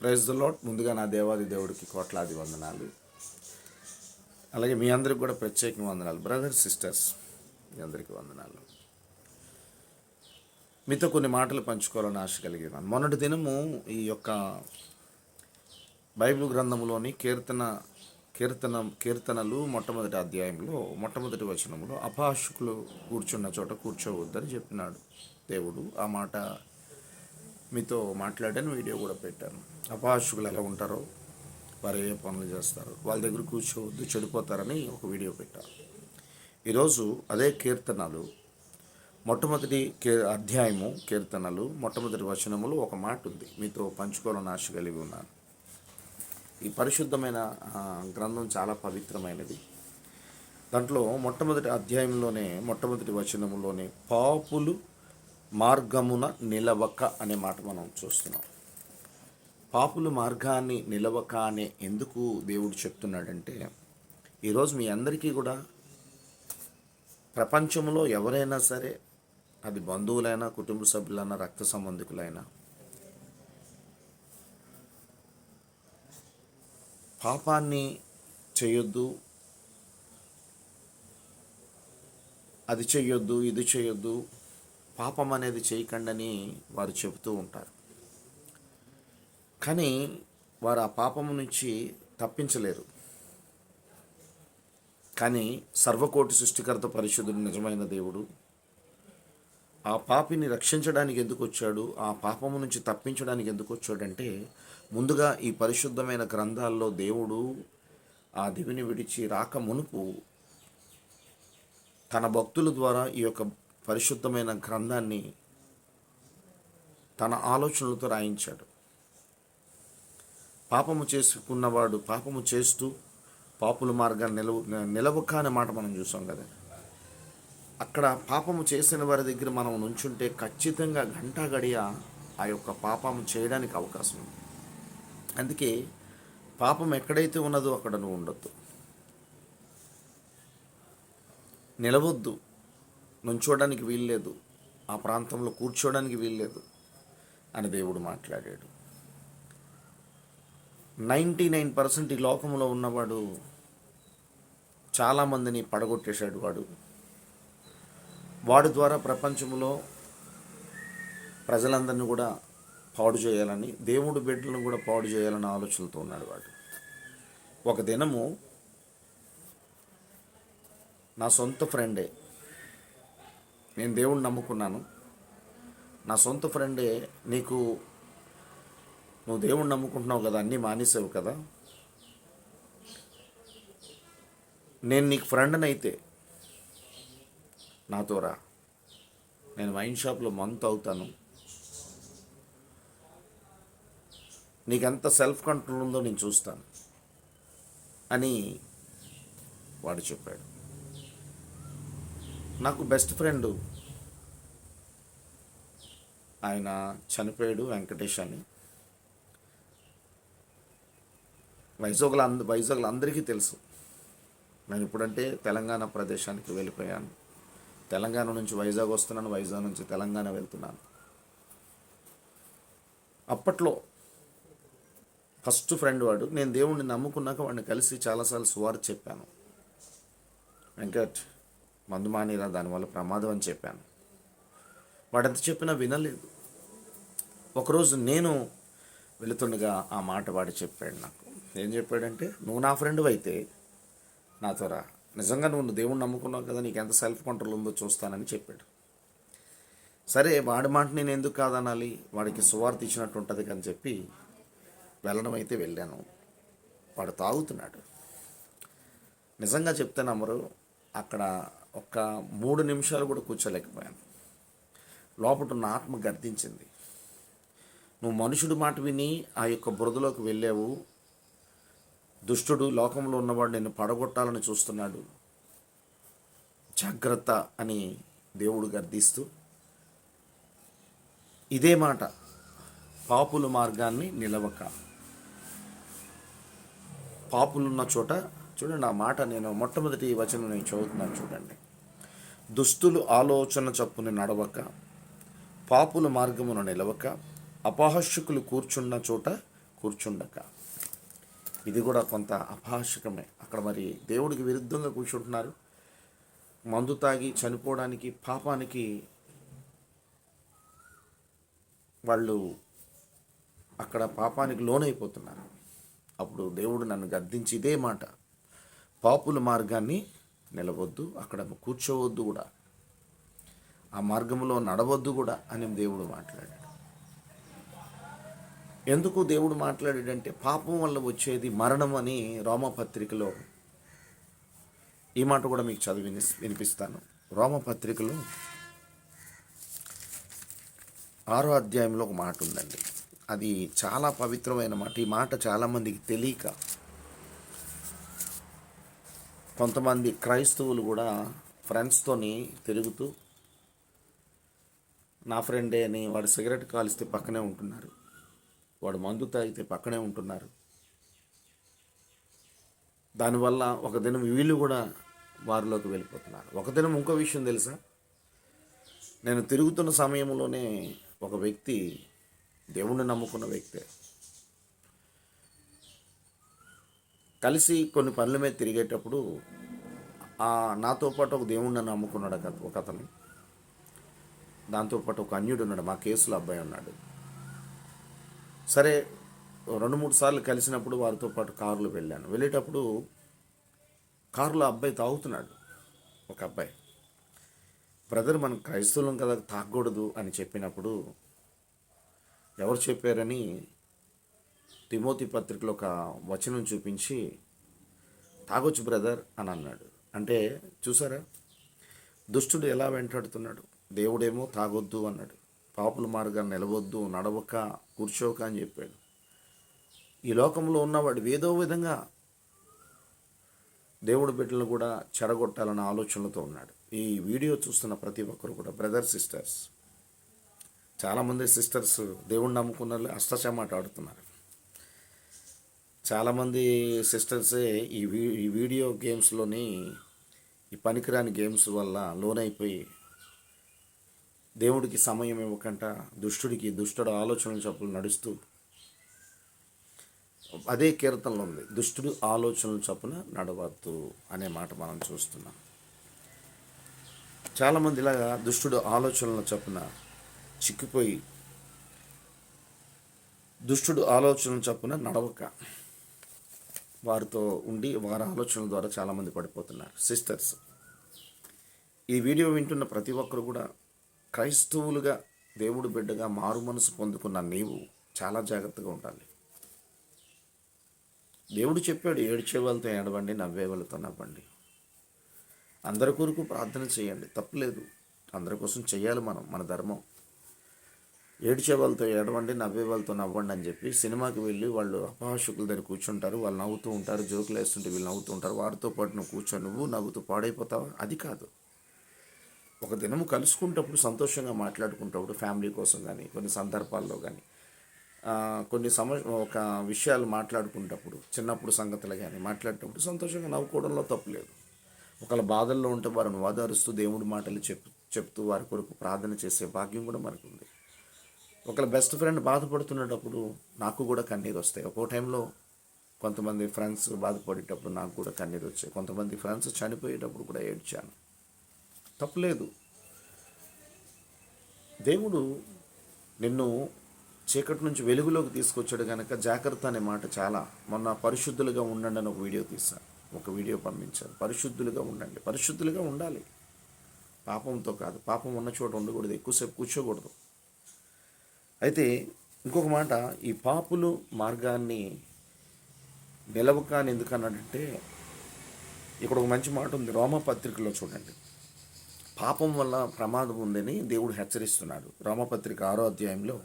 Praise the lot ముందుగా నా దేవాది దేవుడికి కోట్లాది వందనాలు. అలాగే మీ అందరికి కూడా ప్రత్యేక వందనాలు. బ్రదర్స్ సిస్టర్స్ మీ అందరికీ వందనాలు. మీతో కొన్ని మాటలు పంచుకోవాలని ఆశ కలిగినాను మొన్నటి దినము ఈ యొక్క బైబిల్ గ్రంథంలోని కీర్తన కీర్తన కీర్తనలు మొట్టమొదటి అధ్యాయంలో మొట్టమొదటి వచనంలో అపాషకులు కూర్చున్న చోట కూర్చోవద్దని చెప్పినాడు దేవుడు. ఆ మాట మీతో మాట్లాడాను వీడియో కూడా పెట్టాను. అపహాసుకులు ఎలా ఉంటారో వారు ఏ పనులు చేస్తారు వాళ్ళ దగ్గర కూర్చోవద్దు చెడిపోతారని ఒక వీడియో పెట్టారు ఈరోజు అదే కీర్తనలు మొట్టమొదటి కీ అధ్యాయము కీర్తనలు మొట్టమొదటి వచనములు ఒక మాట ఉంది. మీతో పంచుకోవాలని ఆశ కలిగి ఉన్నాను. ఈ పరిశుద్ధమైన గ్రంథం చాలా పవిత్రమైనది. దాంట్లో మొట్టమొదటి అధ్యాయంలోనే మొట్టమొదటి వచనములోనే పాపులు మార్గమున నిలవక అనే మాట మనం చూస్తున్నాం. పాపుల మార్గాన్ని నిలవక అనే ఎందుకు దేవుడు చెప్తున్నాడంటే ఈరోజు మీ అందరికీ కూడా ప్రపంచంలో ఎవరైనా సరే అది బంధువులైనా కుటుంబ సభ్యులైనా రక్త సంబంధికులైనా పాపాన్ని చేయొద్దు అది చేయొద్దు ఇది చేయొద్దు పాపం అనేది చేయకండని వారు చెబుతూ ఉంటారు. కానీ వారు ఆ పాపము నుంచి తప్పించలేరు. కానీ సర్వకోటి సృష్టికర్త పరిశుద్ధుడు నిజమైన దేవుడు. ఆ పాపిని రక్షించడానికి ఎందుకు వచ్చాడు? ఆ పాపము నుంచి తప్పించడానికి ఎందుకు వచ్చాడంటే ముందుగా ఈ పరిశుద్ధమైన గ్రంథాల్లో దేవుడు ఆ దివిని విడిచి రాక మునుపు తన భక్తుల ద్వారా ఈ యొక్క పరిశుద్ధమైన గ్రంథాన్ని తన ఆలోచనలతో రాయించాడు. పాపము చేసుకున్నవాడు పాపము చేస్తూ పాపుల మార్గాన్ని నిలవ నిలవక అనే మాట మనం చూసాం కదా. అక్కడ పాపము చేసిన వారి దగ్గర మనం నుంచుంటే ఖచ్చితంగా గంట గడియ ఆ యొక్క పాపము చేయడానికి అవకాశం ఉంది. అందుకే పాపం ఎక్కడైతే ఉన్నదో అక్కడ నువ్వు ఉండొద్దు. నిలవద్దు. నుంచోడానికి వీల్లేదు. ఆ ప్రాంతంలో కూర్చోడానికి వీల్లేదు అని దేవుడు మాట్లాడాడు. నైంటీ నైన్ పర్సెంట్ ఈ లోకంలో ఉన్నవాడు చాలామందిని పడగొట్టేశాడు వాడు. వాడి ద్వారా ప్రపంచంలో ప్రజలందరినీ కూడా పాడు చేయాలని దేవుడు బిడ్డలను కూడా పాడు చేయాలని ఆలోచనతో ఉన్నాడు వాడు. ఒక దినము నా సొంత ఫ్రెండే నేను దేవుణ్ణి నమ్ముకున్నాను. నా సొంత ఫ్రెండే నీకు నువ్వు దేవుణ్ణి నమ్ముకుంటున్నావు కదా అన్నీ మానేసావు కదా. నేను నీకు ఫ్రెండ్ని అయితే నాతో రా. నేను వైన్ షాప్లో మంత్ అవుతాను. నీకు ఎంత సెల్ఫ్ కంట్రోల్ ఉందో నేను చూస్తాను. అని వాడు చెప్పాడు. నాకు బెస్ట్ ఫ్రెండ్ ఆయన చనిపోయాడు వెంకటేష్ అని. వైజాగ్లో అంద వైజాగ్లో అందరికీ తెలుసు. నేను ఇప్పుడంటే తెలంగాణ ప్రదేశానికి వెళ్ళిపోయాను. తెలంగాణ నుంచి వైజాగ్ వస్తున్నాను వైజాగ్ నుంచి తెలంగాణ వెళ్తున్నాను. అప్పట్లో ఫస్ట్ ఫ్రెండ్ వాడు. నేను దేవుణ్ణి నమ్ముకున్నాక వాడిని కలిసి చాలాసార్లు సువారు చెప్పాను. వెంకట్ మందు మానేరా దానివల్ల ప్రమాదం అని చెప్పాను. వాడంత చెప్పినా వినలేదు. ఒకరోజు నేను వెళుతుండగా ఆ మాట వాడు చెప్పాడు నాకు. ఏం చెప్పాడంటే నువ్వు నా ఫ్రెండ్ అయితే నాతో రా నిజంగా నువ్వు దేవుణ్ణి నమ్ముకున్నావు కదా నీకు ఎంత సెల్ఫ్ కంట్రోల్ ఉందో చూస్తానని చెప్పాడు. సరే వాడి మాట నేను ఎందుకు కాదనాలి? వాడికి సువార్త ఇచ్చినట్టు ఉంటుంది అని చెప్పి వెళ్ళడం అయితే వెళ్ళాను. వాడు తాగుతున్నాడు. నిజంగా చెప్తే నమ్మరు అక్కడ ఒక్క మూడు నిమిషాలు కూడా కూర్చోలేకపోయాను. లోపల ఉన్న ఆత్మ గర్దించింది. నువ్వు మనుషుడు మాట విని ఆ యొక్క బురదలోకి వెళ్ళావు. దుష్టుడు లోకంలో ఉన్నవాడు నిన్ను పడగొట్టాలని చూస్తున్నాడు. జాగ్రత్త అని దేవుడు గర్దిస్తూ ఇదే మాట పాపుల మార్గాన్ని నిలవక. పాపులున్న చోట చూడండి ఆ మాట నేను మొట్టమొదటి వచనం నేను చదువుతున్నాను చూడండి. దుస్తులు ఆలోచన చప్పుని నడవక పాపుల మార్గమున నిలవక అపహాస్యకులు కూర్చున్న చోట కూర్చుండక. ఇది కూడా కొంత అపహాస్యకమే. అక్కడ మరి దేవుడికి విరుద్ధంగా కూర్చుంటున్నారు. మందు తాగి చనిపోవడానికి పాపానికి వాళ్ళు అక్కడ పాపానికి లోనైపోతున్నారు. అప్పుడు దేవుడు నన్ను గద్దించి ఇదే మాట. పాపుల మార్గాన్ని నిలవద్దు అక్కడ కూర్చోవద్దు కూడా. ఆ మార్గంలో నడవద్దు కూడా అని దేవుడు మాట్లాడాడు. ఎందుకు దేవుడు మాట్లాడాడంటే పాపం వల్ల వచ్చేది మరణం అని రోమపత్రికలో ఈ మాట కూడా మీకు చదివి వినిపిస్తాను. రోమపత్రికలో ఆరో అధ్యాయంలో ఒక మాట ఉందండి. అది చాలా పవిత్రమైన మాట. ఈ మాట చాలామందికి తెలియక కొంతమంది క్రైస్తవులు కూడా ఫ్రెండ్స్తోని తిరుగుతూ నా ఫ్రెండే అని వాడు సిగరెట్ కాలిస్తే పక్కనే ఉంటున్నారు. వాడు మందు తాగితే పక్కనే ఉంటున్నారు. దానివల్ల ఒక దినం వీళ్ళు కూడా వారిలోకి వెళ్ళిపోతున్నారు. ఒక దినం ఇంకో విషయం తెలుసా? నేను తిరుగుతున్న సమయంలోనే ఒక వ్యక్తి దేవుణ్ణి నమ్ముకున్న వ్యక్తే. కలిసి కొన్ని పనుల మీద తిరిగేటప్పుడు నాతో పాటు ఒక దేవుణ్ణి నమ్ముకున్నాడు ఒక- ఒక అతను. దాంతోపాటు ఒక అన్యుడు ఉన్నాడు మా కేసులో అబ్బాయి ఉన్నాడు. సరే రెండు మూడు సార్లు కలిసినప్పుడు వారితో పాటు కారులో వెళ్ళాను. వెళ్ళేటప్పుడు కారులో అబ్బాయి తాగుతున్నాడు ఒక అబ్బాయి. బ్రదర్ మనం క్రైస్తవులం కదా తాగకూడదు అని చెప్పినప్పుడు ఎవరు చెప్పారని తిమోతి పత్రికలో ఒక వచనం చూపించి తాగొచ్చు బ్రదర్ అని అన్నాడు. అంటే చూసారా? దుష్టుడు ఎలా వెంటాడుతున్నాడు? దేవుడేమో తాగొద్దు అన్నాడు. పాపుల మార్గాన్ని నిలవద్దు నడవక కూర్చోక అని చెప్పాడు. ఈ లోకంలో ఉన్నవాడు ఏదో విధంగా దేవుడి బిడ్డలను కూడా చెడగొట్టాలన్న ఆలోచనలతో ఉన్నాడు. ఈ వీడియో చూస్తున్న ప్రతి ఒక్కరు కూడా బ్రదర్ సిస్టర్స్ చాలామంది సిస్టర్స్ దేవుణ్ణి నమ్ముకున్న వాళ్ళు అష్టచమాట ఆడుతున్నారు. చాలామంది సిస్టర్సే ఈ వీ ఈ వీడియో గేమ్స్లోని ఈ పనికిరాని గేమ్స్ వల్ల లోనైపోయి దేవుడికి సమయం ఇవ్వకంట దుష్టుడికి దుష్టుడు ఆలోచనల చప్పులు నడుస్తూ అదే కీర్తనలో ఉంది దుష్టుడు ఆలోచనల చొప్పున నడవద్దు అనే మాట మనం చూస్తున్నాం. చాలామంది ఇలాగా దుష్టుడు ఆలోచనల చొప్పున చిక్కిపోయి దుష్టుడు ఆలోచనల చొప్పున నడవక వారితో ఉండి వారి ఆలోచనల ద్వారా చాలామంది పడిపోతున్నారు. సిస్టర్స్ ఈ వీడియో వింటున్న ప్రతి ఒక్కరు కూడా క్రైస్తవులుగా దేవుడు బిడ్డగా మారు మనసు పొందుకున్న నీవు చాలా జాగ్రత్తగా ఉండాలి. దేవుడు చెప్పాడు ఏడ్చే వాళ్ళతో ఏడవండి నవ్వే వాళ్ళతో నవ్వండి. అందరి కొరకు ప్రార్థన చేయండి. తప్పులేదు అందరి కోసం చేయాలి మనం మన ధర్మం. ఏడ్చే వాళ్ళతో ఏడవండి నవ్వే వాళ్ళతో నవ్వండి అని చెప్పి సినిమాకి వెళ్ళి వాళ్ళు అపహాషకుల దగ్గర కూర్చుంటారు వాళ్ళు నవ్వుతూ ఉంటారు జోకులు వేస్తుంటే వీళ్ళు నవ్వుతూ ఉంటారు. వారితో పాటు నువ్వు కూర్చో నువ్వు నవ్వుతూ పాడైపోతావా? అది కాదు. ఒక దినము కలుసుకుంటప్పుడు సంతోషంగా మాట్లాడుకుంటప్పుడు ఫ్యామిలీ కోసం కానీ కొన్ని సందర్భాల్లో కానీ కొన్ని సమ ఒక విషయాలు మాట్లాడుకునేటప్పుడు చిన్నప్పుడు సంగతులు కానీ మాట్లాడేటప్పుడు సంతోషంగా నవ్వుకోవడంలో తప్పులేదు ఒకళ్ళ బాధల్లో ఉంటే వారిని ఓదారుస్తూ దేవుడి మాటలు చెప్ చెప్తూ వారి కొరకు ప్రార్థన చేసే భాగ్యం కూడా మనకుంది. ఒకళ్ళ బెస్ట్ ఫ్రెండ్ బాధపడుతున్నప్పుడు నాకు కూడా కన్నీరు వస్తాయి. ఒక్కో టైంలో కొంతమంది ఫ్రెండ్స్ బాధపడేటప్పుడు నాకు కూడా కన్నీరు వచ్చాయి. కొంతమంది ఫ్రెండ్స్ చనిపోయేటప్పుడు కూడా ఏడ్చాను. తప్పులేదు. దేవుడు నిన్ను చీకటి నుంచి వెలుగులోకి తీసుకొచ్చాడు కనుక జాగ్రత్త అనే మాట చాలా. మొన్న పరిశుద్ధులుగా ఉండండి అని ఒక వీడియో తీశాను. ఒక వీడియో పంపించాను. పరిశుద్ధులుగా ఉండండి. పరిశుద్ధులుగా ఉండాలి. పాపంతో కాదు. పాపం ఉన్న చోట ఉండకూడదు. ఎక్కువసేపు కూర్చోకూడదు. అయితే ఇంకొక మాట ఈ పాపులు మార్గాన్ని నిలవకాని ఎందుకన్నాడంటే ఇక్కడ ఒక మంచి మాట ఉంది రోమ పత్రికలో చూడండి. పాపం వల్ల ప్రమాదం ఉందని దేవుడు హెచ్చరిస్తున్నాడు. రోమపత్రిక ఆరో అధ్యాయంలో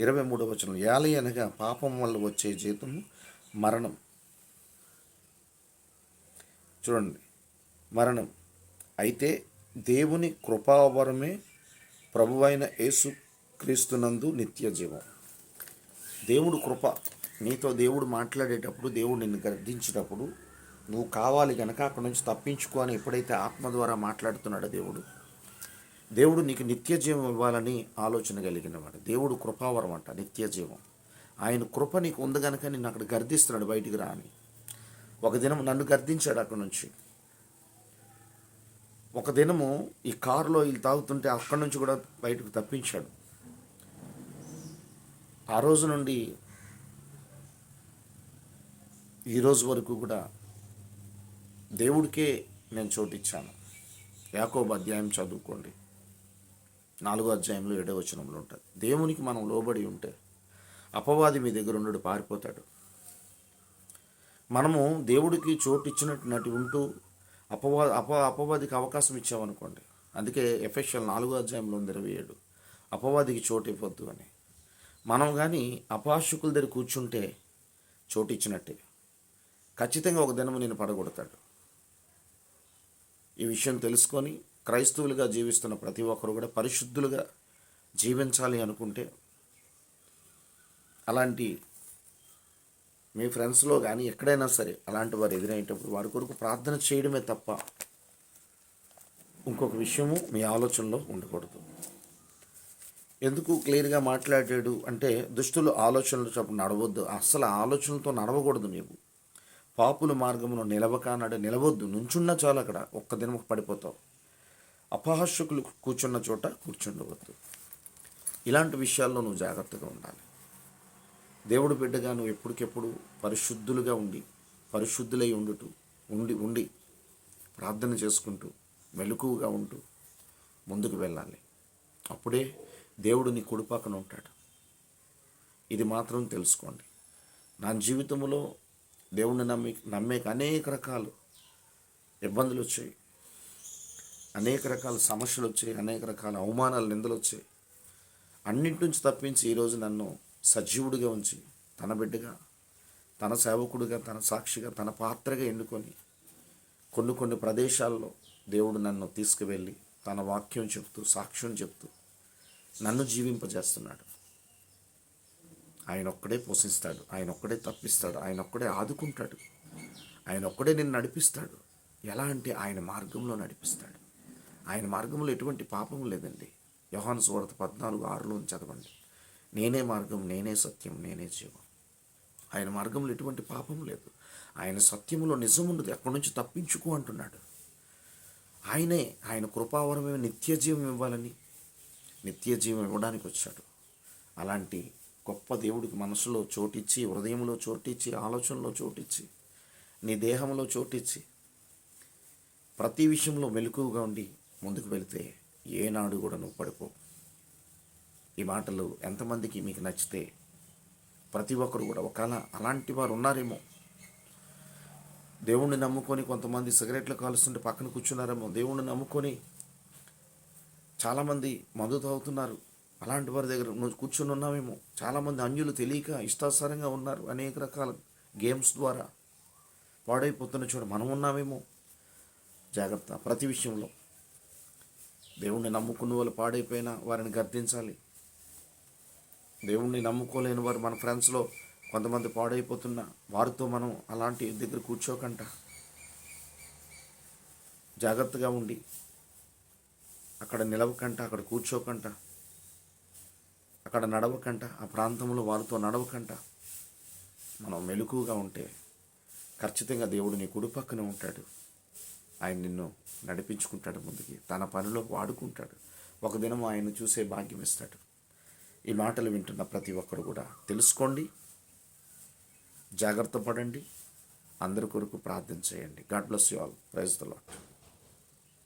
ఇరవై మూడవ వచనం యాలి అనగా పాపం వల్ల వచ్చే జీతం మరణం. చూడండి మరణం. అయితే దేవుని కృపావరమే ప్రభువైన యేసు క్రీస్తునందు నిత్య జీవం. దేవుడు కృప. నీతో దేవుడు మాట్లాడేటప్పుడు దేవుడు నిన్ను గర్దించేటప్పుడు నువ్వు కావాలి గనక అక్కడ నుంచి తప్పించుకో అని ఎప్పుడైతే ఆత్మ ద్వారా మాట్లాడుతున్నాడో దేవుడు దేవుడు నీకు నిత్య జీవం ఇవ్వాలని ఆలోచన కలిగినవాడు. దేవుడు కృపావరం అంట నిత్య జీవం. ఆయన కృప నీకు ఉంది కనుక నిన్ను అక్కడ గర్దిస్తున్నాడు బయటికి రా అని. ఒక దినం నన్ను గర్దించాడు అక్కడ నుంచి. ఒక దినము ఈ కారులో వీళ్ళు తాగుతుంటే అక్కడి నుంచి కూడా బయటకు తప్పించాడు. ఆ రోజు నుండి ఈరోజు వరకు కూడా దేవుడికే నేను చోటిచ్చాను. యాకో అధ్యాయం చదువుకోండి. నాలుగో అధ్యాయంలో ఏడో వచనంలో ఉంటుంది. దేవునికి మనం లోబడి ఉంటే అపవాది మీ దగ్గర ఉండడు పారిపోతాడు. మనము దేవుడికి చోటు ఇచ్చినట్టు ఉంటూ అపవా అప అపవాదికి అవకాశం ఇచ్చామనుకోండి. అందుకే ఎఫెషల్ నాలుగో అధ్యాయంలో ఉంది ఇరవై ఏడు. అపవాదికి చోటు ఇవ్వద్దు అని. మనం కానీ అపాశకుల దగ్గర కూర్చుంటే చోటు ఇచ్చినట్టే ఖచ్చితంగా ఒక దినము నేను పడగొడతాడు. ఈ విషయం తెలుసుకొని క్రైస్తవులుగా జీవిస్తున్న ప్రతి ఒక్కరు కూడా పరిశుద్ధులుగా జీవించాలి అనుకుంటే అలాంటి మీ ఫ్రెండ్స్లో కానీ ఎక్కడైనా సరే అలాంటి వారు ఎదురయ్యేటప్పుడు వారి కొరకు ప్రార్థన చేయడమే తప్ప ఇంకొక విషయము మీ ఆలోచనలో ఉండకూడదు. ఎందుకు క్లియర్గా మాట్లాడాడు అంటే దుష్టులు ఆలోచనలు చప్పుడు నడవద్దు. అస్సలు ఆలోచనలతో నడవకూడదు నీవు. పాపుల మార్గంలో నిలవక నిలవద్దు. నుంచున్న చాలు అక్కడ. ఒక్క దినం పడిపోతావు. అపహాస్యకులు కూర్చున్న చోట కూర్చుండవద్దు. ఇలాంటి విషయాల్లో నువ్వు జాగ్రత్తగా ఉండాలి. దేవుడు బిడ్డగా నువ్వు ఎప్పటికెప్పుడు పరిశుద్ధులుగా ఉండి పరిశుద్ధులై ఉండుటూ ఉండి ఉండి ప్రార్థన చేసుకుంటూ మెలకువగా ఉంటూ ముందుకు వెళ్ళాలి. అప్పుడే దేవుడు నీ కుడిపక్కన ఉంటాడు. ఇది మాత్రం తెలుసుకోండి. నా జీవితంలో దేవుణ్ణి నమ్మి నమ్మే అనేక రకాలు ఇబ్బందులు వచ్చాయి. అనేక రకాల సమస్యలు వచ్చాయి. అనేక రకాల అవమానాలు నిందలు వచ్చాయి. అన్నింటి నుంచి తప్పించి ఈరోజు నన్ను సజీవుడిగా ఉంచి తన బిడ్డగా తన సేవకుడిగా తన సాక్షిగా తన పాత్రగా ఎన్నుకొని కొన్ని కొన్ని ప్రదేశాల్లో దేవుడు నన్ను తీసుకువెళ్ళి తన వాక్యం చెప్తూ సాక్ష్యం చెప్తూ నన్ను జీవింపజేస్తున్నాడు. ఆయన ఒక్కడే పోషిస్తాడు ఆయన ఒక్కడే తప్పిస్తాడు ఆయన ఒక్కడే ఆదుకుంటాడు ఆయన ఒక్కడే నిన్ను నడిపిస్తాడు. ఎలా అంటే ఆయన మార్గంలో నడిపిస్తాడు. ఆయన మార్గంలో ఎటువంటి పాపం లేదండి. యోహాను సువార్త పద్నాలుగు ఆరులో చదవండి. నేనే మార్గం నేనే సత్యం నేనే జీవం. ఆయన మార్గంలో ఎటువంటి పాపం లేదు. ఆయన సత్యములో నిజం ఉండదు ఎక్కడి నుంచి తప్పించుకో అంటున్నాడు. ఆయనే ఆయన కృపావరమే నిత్య జీవం ఇవ్వాలని నిత్య జీవం ఇవ్వడానికి వచ్చాడు. అలాంటి గొప్ప దేవుడికి మనసులో చోటిచ్చి హృదయంలో చోటిచ్చి ఆలోచనలో చోటిచ్చి నీ దేహంలో చోటిచ్చి ప్రతి విషయంలో మెలకువగా ఉండి ముందుకు వెళితే ఏనాడు కూడా నువ్వు పడిపో ఈ మాటలు ఎంతమందికి మీకు నచ్చితే ప్రతి ఒక్కరు కూడా ఒకవేళ అలాంటి వారు ఉన్నారేమో దేవుణ్ణి నమ్ముకొని కొంతమంది సిగరెట్లు కాలుస్తుంటే పక్కన కూర్చున్నారేమో దేవుణ్ణి నమ్ముకొని చాలామంది మందు తాగుతున్నారు. అలాంటి వారి దగ్గర నువ్వు ఉన్నామేమో. చాలామంది అన్యులు తెలియక ఇష్టాసారంగా ఉన్నారు అనేక రకాల గేమ్స్ ద్వారా. పాడైపోతున్న చోట మనం ఉన్నామేమో. జాగ్రత్త ప్రతి విషయంలో. దేవుణ్ణి నమ్ముకున్న వాళ్ళు పాడైపోయినా వారిని గర్తించాలి దేవుణ్ణి నమ్ముకోలేని వారు మన ఫ్రెండ్స్లో కొంతమంది పాడైపోతున్న వారితో మనం అలాంటి దగ్గర కూర్చోకంట. జాగ్రత్తగా ఉండి అక్కడ నిలవకంట అక్కడ కూర్చోకంట అక్కడ నడవకంట ఆ ప్రాంతంలో వారితో నడవకంట. మనం మెలకుగా ఉంటే ఖచ్చితంగా దేవుడు నీ కుడి పక్కన ఉంటాడు. ఆయన నిన్ను నడిపించుకుంటాడు ముందుకి తన పనిలో వాడుకుంటాడు. ఒక దినం ఆయన చూసే భాగ్యం ఇస్తాడు. ఈ మాటలు వింటున్న ప్రతి ఒక్కరు కూడా తెలుసుకోండి జాగ్రత్త పడండి అందరి కొరకు ప్రార్థన చేయండి. God bless you all. Praise the Lord